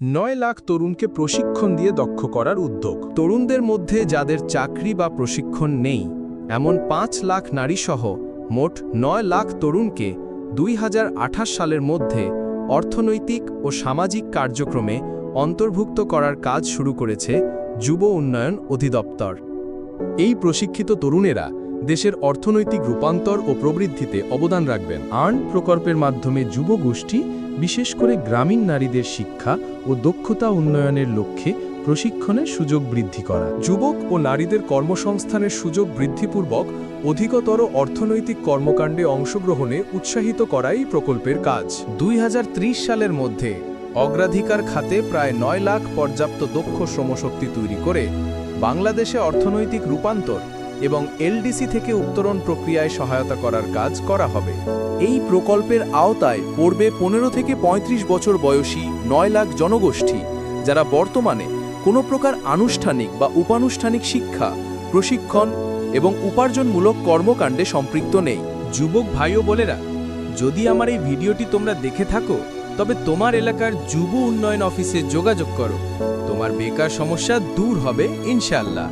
নয় লাখ তরুণকে প্রশিক্ষণ দিয়ে দক্ষ করার উদ্যোগ। তরুণদের মধ্যে যাদের চাকরি বা প্রশিক্ষণ নেই, এমন পাঁচ লাখ নারীসহ মোট নয় লাখ তরুণকে দুই হাজার আঠাশ সালের মধ্যে অর্থনৈতিক ও সামাজিক কার্যক্রমে অন্তর্ভুক্ত করার কাজ শুরু করেছে যুব উন্নয়ন অধিদপ্তর। এই প্রশিক্ষিত তরুণেরা দেশের অর্থনৈতিক রূপান্তর ও প্রবৃদ্ধিতে অবদান রাখবেন। আর্ন প্রকল্পের মাধ্যমে যুব গোষ্ঠী বিশেষ করে গ্রামীণ নারীদের শিক্ষা ও দক্ষতা উন্নয়নের লক্ষ্যে প্রশিক্ষণের সুযোগ বৃদ্ধি করা। যুবক ও নারীদের কর্মসংস্থানের সুযোগ বৃদ্ধিপূর্বক অধিকতর অর্থনৈতিক কর্মকাণ্ডে অংশগ্রহণে উৎসাহিত করাই প্রকল্পের কাজ। দুই হাজার ত্রিশ সালের মধ্যে অগ্রাধিকার খাতে প্রায় নয় লাখ পর্যাপ্ত দক্ষ শ্রমশক্তি তৈরি করে বাংলাদেশে অর্থনৈতিক রূপান্তর এবং এলডিসি থেকে উত্তরণ প্রক্রিয়ায় সহায়তা করার কাজ করা হবে। এই প্রকল্পের আওতায় পড়বে পনেরো থেকে ৩৫ বছর বয়সী নয় লাখ জনগোষ্ঠী, যারা বর্তমানে কোনো প্রকার আনুষ্ঠানিক বা উপানুষ্ঠানিক শিক্ষা, প্রশিক্ষণ এবং উপার্জনমূলক কর্মকাণ্ডে সম্পৃক্ত নেই। যুবক ভাই ও বোনেরা, যদি আমার এই ভিডিওটি তোমরা দেখে থাকো, তবে তোমার এলাকার যুব উন্নয়ন অফিসে যোগাযোগ করো। তোমার বেকার সমস্যা দূর হবে, ইনশাআল্লাহ।